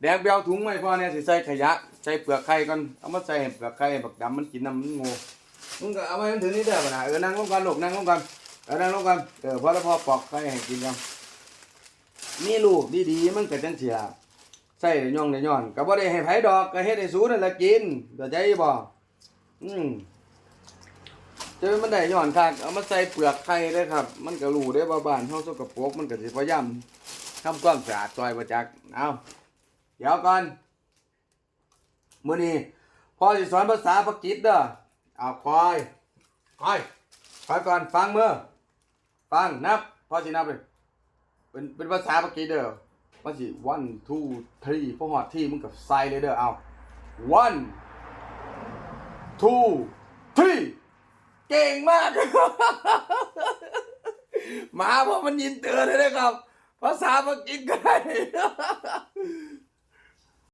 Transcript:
แดงเบียวถุงไว้พ่อเนี่ยสิใส่ขยะใส่เปลือกไข่ก่อนเอามาใส่เปลือกไข่บักดำมันกินน้ำมันง่มึงก็เอาไว้มันถึงนี่เด้อบ่น่ะเออนั่งลงกันหลูกนั่งลงกันเออนั่งลงกันเออพอแล้วพอปอกไข่ให้กินกันมีลูกดีๆมันก็จังสิล่ะใส่ย่องได้ย้อนก็บ่ได้ให้ไผดอกก็เฮ็ดให้สูนั่นละกินเข้าใจบ่อืมเจอมันได้ย้อนคักเอามาใส่เปลือกไข่เลยครับ มันก็รู้ได้ว่าบ้านเฮาสกปรกมันก็สิพยายามทำความสะอาดซอยบ่จักเอา เดี๋ยวก่อนมื้อนี้พ่อสิสอนภาษาปากีสเด้อเอาคอยคอยคอยก่อนฟังมือฟังนับพ่อสินับเลยเป็นเป็นภาษาปากีสเด้อมันสิ one two three พอฮอดที่มึงก็ใส่เลยเด้อเอา one two three เก่งมากหมาเพราะมันยินเตือนเลยนะครับภาษาปากีสก็ได้